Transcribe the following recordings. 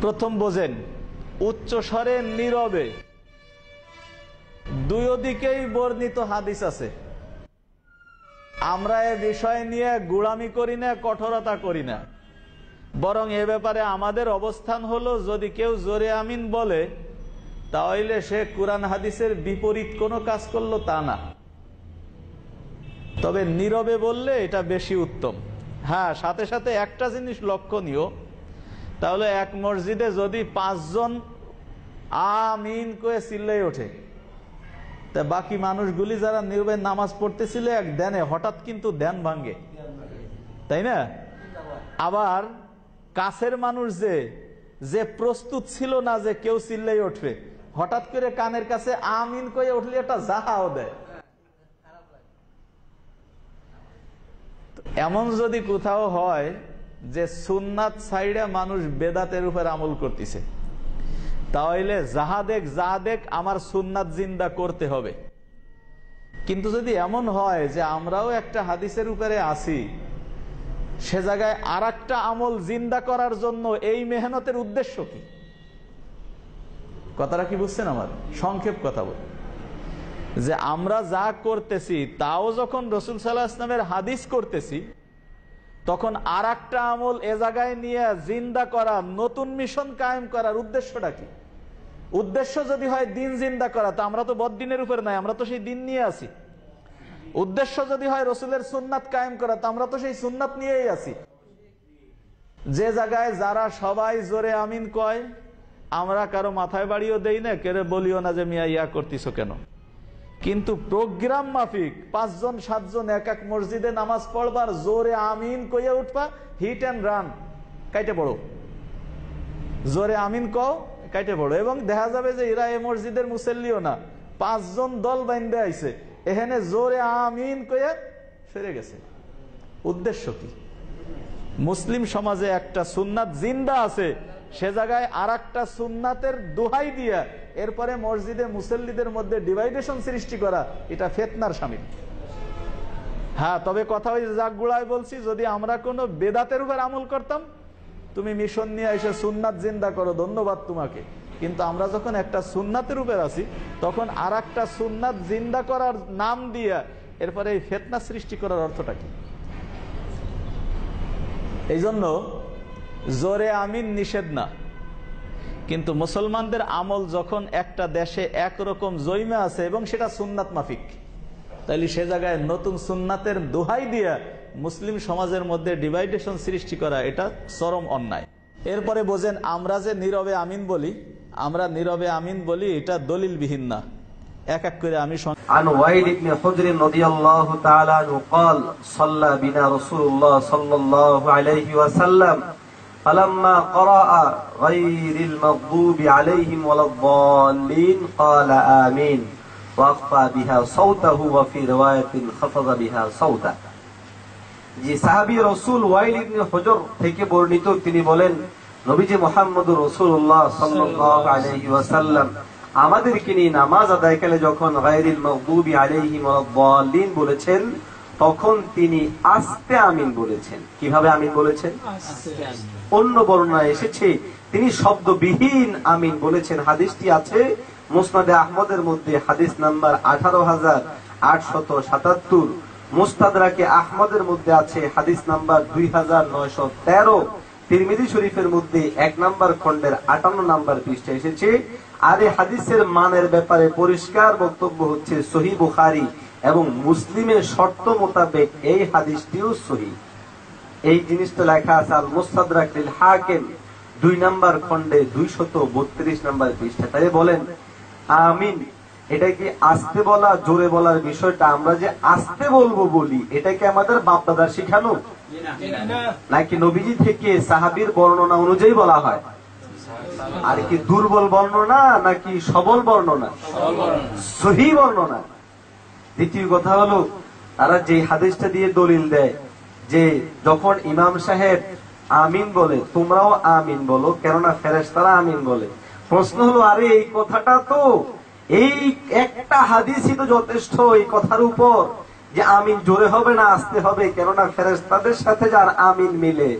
প্রথম বোঝেন, উচ্চ স্বরে নীরবে। দুই দিকেই বর্ণিত হাদিস আছে। আমরা এ বিষয় নিয়ে গুড়ামি করি না, কঠোরতা করি না। বরং এ ব্যাপারে আমাদের অবস্থান হলো, যদি কেউ জোরে আমিন বলে, তাহলে সে কোরআন হাদিসের বিপরীত কোনো কাজ করল তা না। তবে নীরবে বললে এটা বেশি উত্তম। হ্যাঁ সাথে সাথে একটা জিনিস লক্ষণীয় তাহলে এক মসজিদে যদি পাঁচজন আমিন করে চিল্লাই ওঠে, তা বাকি মানুষগুলি যারা নীরবে নামাজ পড়তেছিল এক দেনে, হঠাৎ কিন্তু ধ্যান ভাঙ্গে। তাই না? আবার কাছের মানুষ যে যে প্রস্তুত ছিল না যে কেউ চিল্লাই উঠবে, হঠাৎ করে কানের কাছে আমিন কয়ে উঠলে একটা জাহাও দেয়। এমন যদি কোথাও হয় যে সুন্নাত সাইডে মানুষ বেদাতের উপর আমল করতেছে। তাহলে যাহা দেখ যাহাদেক যাহাদেক আমার সুন্নাত জিন্দা করতে হবে। কিন্তু যদি এমন হয় যে আমরাও একটা হাদিসের উপরে আসি সে জায়গায় আর আমল জিন্দা করার জন্য এই মেহনতের উদ্দেশ্য কি? কথাটা কি বুঝছেন আমার? সংক্ষেপ কথা বল। যে আমরা যা করতেছি, তাও যখন রসুল সাল্লাহ ইসলামের হাদিস করতেছি তখন আর একটা আমল এ জায়গায় নিয়ে জিন্দা করা, নতুন মিশন কায়েম করার উদ্দেশ্যটা কি? উদ্দেশ্য যদি হয় দিন জিন্দা করা, তো আমরা তো বদিনের উপর নাই, আমরা তো সেই দিন নিয়ে আছি। উদ্দেশ্য যদি হয় রসুলের সুন্নাত কায়েম করা, তো আমরা তো সেই সুন্নাত নিয়েই আছি। যে জায়গায় যারা সবাই জোরে আমিন কয়, আমরা কারও মাথায় বাড়িও দেই না, কেড়ে বলিও না যে মিয়া ইয়া করতিস কেন? কিন্তু প্রোগ্রাম মাফিক পাঁচজন, সাতজন, এক এক মসজিদে নামাজ পড়বার জোরে আমিন কইয়া উঠবা হিট অ্যান্ড রান কাইটে পড়ো। জোরে আমিন কও, কাইটে পড়ো। এবং দেখা যাবে যে এরা এ মসজিদের মুসল্লিও না। পাঁচজন দল বাইন্দে আইছে। এখানে জোরে আমিন কইয়া ফিরে গেছে। উদ্দেশ্য কি? মুসলিম সমাজে একটা সুন্নাত জিন্দা আছে, সে জায়গায় আর একটা সুন্নাতের দোহাই দিয়া এরপরে মসজিদে মুসল্লিদের মধ্যে ডিভাইডেশন সৃষ্টি করা, এটা ফেতনার সামিল হ্যাঁ তবে কথা ওই জাগ গুড়ায় বলছি, যদি আমরা কোনো বেদাতের উপর আমল করতাম, তুমি মিশন নিয়ে এসে সুন্নাত জিন্দা করো, ধন্যবাদ তোমাকে। কিন্তু আমরা যখন একটা সুন্নাতের উপর আছি, তখন আর একটা সুন্নাত জিন্দা করার নাম দিয়া এরপরে এই ফেতনা সৃষ্টি করার অর্থটা কি? এই জন্য জোরে আমিন নিষেধ না। কিন্তু মুসলমানদের আমল যখন একটা দেশে একরকম জৈমে আছে এবং সেটা সুন্নাত মাফিক, তাইলে সে জায়গায় নতুন সুন্নাতের দোহাই দিয়া মুসলিম সমাজের মধ্যে ডিভাইডেশন সৃষ্টি করা, এটা চরম অন্যায়। এরপরে বোঝেন, আমরা যে নীরবে আমিন বলি, আমরা নীরবে আমিন বলি, এটা দলিলবিহীন না। এক এক করে আমি عن وائل بن حجر رضي الله تعالى عنه قال صلى بنا رسول الله صلى الله عليه وسلم فلما قرأ غير المغضوب عليهم ولا الضالين قال آمين وأخفى بها صوته وفي رواية خفض بها صوته যে সাহাবী রসুল ওয়াইল ইবনে হজর থেকে বর্ণিত তিনি বলেন নবীজি মোহাম্মদ রসুল্লাহ সাল্লাল্লাহু আলাইহি ওয়াসাল্লাম আমাদেরকে নিয়ে নামাজ আদায়কালে যখন গায়রিল মাগদুবি আলাইহিম ওয়ালাদ-দাল্লিন বলেছেন তখন তিনি আস্তে আমিন বলেছেন। কীভাবে আমিন বলেছেন? অন্য বর্ণনায় এসেছে তিনি শব্দবিহীন আমিন বলেছেন। হাদিসটি আছে মুসনাদে আহমদের মধ্যে হাদিস নাম্বার আঠারো হাজার আটশত সাতাত্তর। মুস্তাদরাকে আহমদের মধ্যে আছে হাদিস নাম্বার দুই হাজার নয়শো তেরো। তিরমিদি শরীফের মধ্যে এক নাম্বার খন্ডের আটান্ন নাম্বার পৃষ্ঠা এসেছে। আর এই হাদিসের মানের ব্যাপারে পরিষ্কার বক্তব্য হচ্ছে সহি বুখারি এবং মুসলিমের শর্ত মোতাবেক এই হাদিসটিও সহি। এই জিনিসটা লেখা আছে আল মুস্তাদরাকিল হাকিম দুই নাম্বার খন্ডে দুইশত বত্রিশ নাম্বার পৃষ্ঠা। তাই বলেন আমিন এটা কি আস্তে বলা জোরে বলার বিষয়টা আমরা যে আস্তে বলব বলি এটা কি আমাদের বাপদাদার শিখানো? নাকি নবীজি থেকে সাহাবির বর্ণনা অনুযায়ী বলা হয়? আর কি দুর্বল বর্ণনা নাকি সবল বর্ণনা? সহি বর্ণনা। দ্বিতীয় কথা হলো, তারা যে হাদিসটা দিয়ে দলিল দেয় যে যখন ইমাম সাহেব আমিন বলে, তোমরাও আমিন বলো, কেননা ফেরেশতারা আমিন বলে। প্রশ্ন হলো, আরে এই কথাটা তো এই একটা হাদিসই তো যথেষ্ট এই কথার উপর, যে আমিন জোরে হবে না, আসতে হবে, কেননা ফেরেশতাদের সাথে যার আমিন মিলে।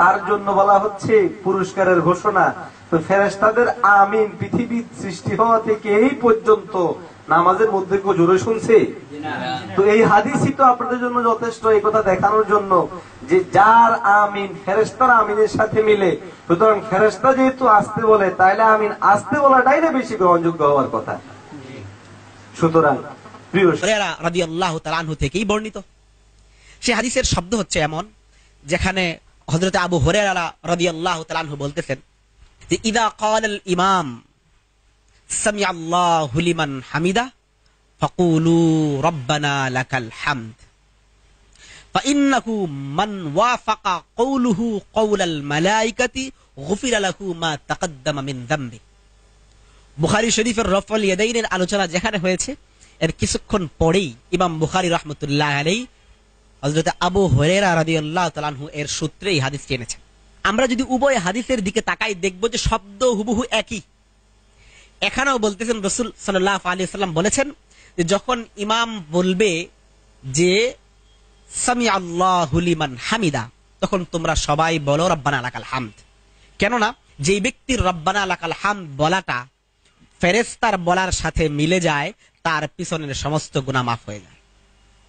তার জন্য বলা হচ্ছে পুরস্কারের ঘোষণা। তো ফেরেশতাদের আমিন পৃথিবী সৃষ্টি হওয়া থেকে এই পর্যন্ত নামাজের মধ্যে কেউ জোরে শুনছে? তো এই হাদিসই তো আপনাদের জন্য যথেষ্ট, এই কথা দেখানোর জন্য যে যার আমিন ফেরেস্তার আমিনের সাথে মিলে। সুতরাং ফেরেস্তা যেহেতু আসতে বলে, তাইলে আমিন আসতে বলাটাই না বেশি গ্রহণযোগ্য হওয়ার কথা। সুতরাং, প্রিয় থেকেই বর্ণিত। সে হাদিসের শব্দ হচ্ছে এমন, যেখানে হযরত আবু হুরায়রা রাদিয়াল্লাহু তাআলা আনহু বলতেছেন যে ইদা ক্বালাল ইমাম সামিআ আল্লাহু লিমান হামিদা ফাকুলু রব্বানা লাকাল হামদ فإنه من وافق قوله قول الملائكة غفر له ما تقدم من ذنبه বুখারি শরীফের রফল ইয়াদাইনের আলোচনা যেখানে হয়েছে এর কিছুক্ষণ পরেই ইমাম বুখারি রহমতুল্লাহ আলাই হজরত আবু হরেরা রাদিয়াল্লাহু তাআলাহু এর সূত্রে এই হাদিস এনেছেন আমরা যদি উভয় হাদিসের দিকে তাকাই, দেখব যে শব্দ হুবহু একই। এখানেও বলতেছেন রসুল সাল্লাহ আলী সাল্লাম বলেছেন যে যখন ইমাম বলবে যে সামি আল্লাহ হামিদা তখন তোমরা সবাই বলো, রব্বানা লাকাল হামদ কেননা, যেই ব্যক্তির রব্বানা লাকাল হামদ বলাটা ফেরেস্তার বলার সাথে মিলে যায়, তার পিছনের সমস্ত গুনাহ মাফ হয়ে যায়।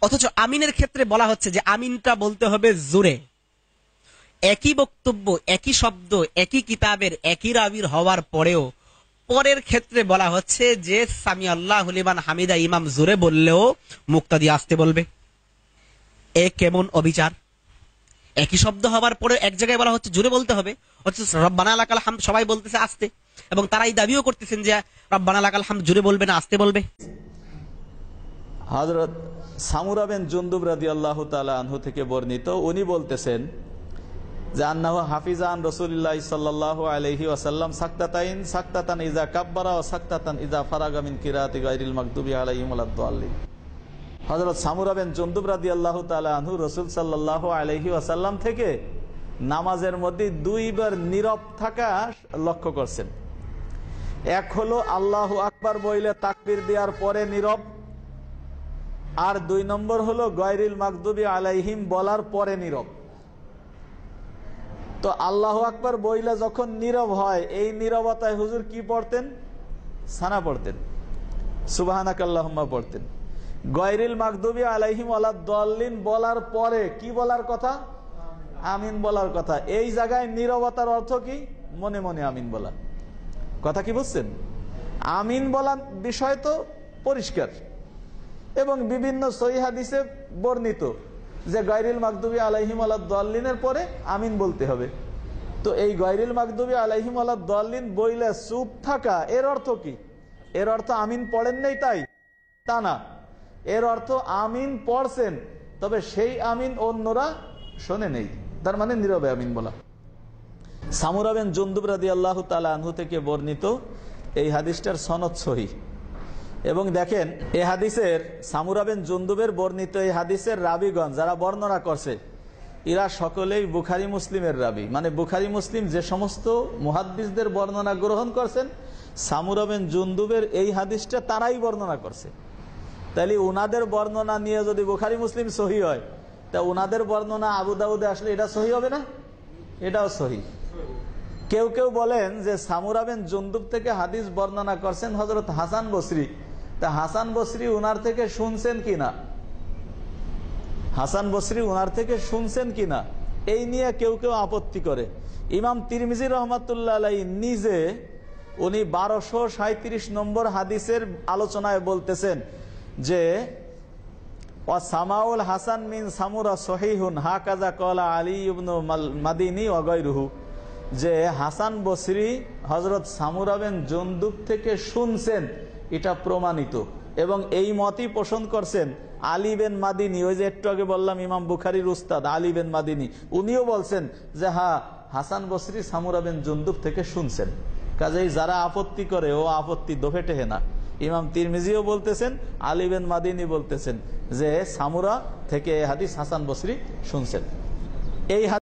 অথচ আমিনের ক্ষেত্রে বলা হচ্ছে যে আমিনটা বলতে হবে জোরে। একই বক্তব্য, একই শব্দ, একই কিতাবের, একই রাবির হওয়ার পরেও, পরের ক্ষেত্রে বলা হচ্ছে যে সামি আল্লাহ হলিমান হামিদা ইমাম জোরে বললেও মুক্তাদি আসতে বলবে। এ কেমন অবিচার? একই শব্দ হওয়ার পরে এক জায়গায় বলা হচ্ছে জোরে বলতে হবে। অথচ রব্বানা লাকাল হাম সবাই বলতেছে আসতে। এবং তারা এই দাবিও করতেছেন যে রব্বানা লাকাল হাম জোরে বলবে না, আসতে বলবে। হজরত সামুরা বিন জুন্দুব রাদি আল্লাহ আনহু থেকে বর্ণিত, উনি বলতেছেন যে আন্নাহু হাফিজান রসুল্লাহ সাল্লাহ আলহি ওয়াসাল্লাম সাক্তাতাইন, সাক্তাতান ইজা কাব্বারা ও সাক্তাতান ইজা ফারাগামিন কিরাতি গাইরিল মাকদুবি আলাইহিম আলাদ্দাল্লিন হজরত সামুরা বিন জুন্দুব রাদি আল্লাহ আনহু রসুল সাল্লাহ আলহি ওয়াসাল্লাম থেকে নামাজের মধ্যে দুইবার নীরব থাকা লক্ষ্য করছেন। এক হলো আল্লাহ আকবার বইলে তাকবির দেওয়ার পরে নীরব আর দুই নম্বর হলো গয়রিল মাকদুবি আলাইহিম বলার পরে নীরব। তো আল্লাহ আকবার বইলা যখন নীরব হয়, এই নীরবতায় হুজুর কি পড়তেন? সানা পড়তেন। সুবাহানাকাল্লাহম্মা পড়তেন। গয়রিল মাকদুবি আলাইহিম আল্লাহ দল্লিন বলার পরে কি বলার কথা? আমিন বলার কথা। এই জায়গায় নীরবতার অর্থ কি? মনে মনে আমিন বলা। কথা কি বুঝছেন? আমিন বলার বিষয় তো পরিষ্কার। এবং বিভিন্ন সহিহাদিসে বর্ণিত যে গাইরিল মাকদুবি আলাইহিম আলাদ্দাল্লিনের পরে আমিন বলতে হবে। তো এই গাইরিল মাকদুবি আলাইহিম আলাদ্দাল্লিন বইলে চুপ থাকা, এর অর্থ কি? এর অর্থ আমিন পড়েন নেই তাই? তা না। এর অর্থ আমিন পড়ছেন, তবে সেই আমিন অন্যরা শোনে নেই। তার মানে নীরবে আমিন বলা। সামুরাবেন জন্দুব রাদি আল্লাহ তালা আনহু থেকে বর্ণিত এই হাদিসটার সনদ সহি। এবং দেখেন, এ হাদিসের সামুরাবেন জন্দুবের বর্ণিত এই হাদিসের রাবিগঞ্জ যারা বর্ণনা করছে, এরা সকলেই বুখারি মুসলিমের রাবি। মানে বুখারি মুসলিম যে সমস্ত মুহাদ্দিসদের বর্ণনা গ্রহণ করছেন সামুরাবেন জন্দুবের এই হাদিসটা তারাই বর্ণনা করছে। তাহলে উনাদের বর্ণনা নিয়ে যদি বুখারি মুসলিম সহি হয়, তা উনাদের বর্ণনা আবু দাউদে আসলে এটা সহি হবে না? এটাও সহি। কেউ কেউ বলেন যে সামুরাবেন জন্দুব থেকে হাদিস বর্ণনা করছেন হজরত হাসান বসরি। তা হাসান বসরি উনার থেকে শুনছেন কিনা? হাসান বসরি উনার থেকে শুনছেন কিনা? এই নিয়ে কেউ কেউ আপত্তি করে। ইমাম তিরমিজি রহমতুল্লাহ নিজে উনি বারোশো সাঁত্রিশ নম্বর হাদিসের আলোচনায় বলতেছেন যে সামাউল হাসান মিন সামুরা সহিহুন হা কাজা কলা আলী ইবনু মাদিনী অগৈরুহু যে হাসান বসরি হজরত সামুরাবেন জন্দুব থেকে শুনছেন। এটা প্রমাণিত। এবং এই মতই পোষণ করছেন আলী বেন মাদিনী। ওই যে একটু আগে বললাম ইমাম বুখারির উস্তাদ আলী বেন মাদিনী। উনিও বলছেন যে হা হাসান বসরি সামুরাবেন জন্দুব থেকে শুনছেন। কাজেই যারা আপত্তি করে, ও আপত্তি দোফেটে না। ইমাম তিরমিজিও বলতেছেন আলিবেন মাদিনী বলতেছেন যে, সামুরা থেকে হাদিস হাসান বসরি শুনছেন। এই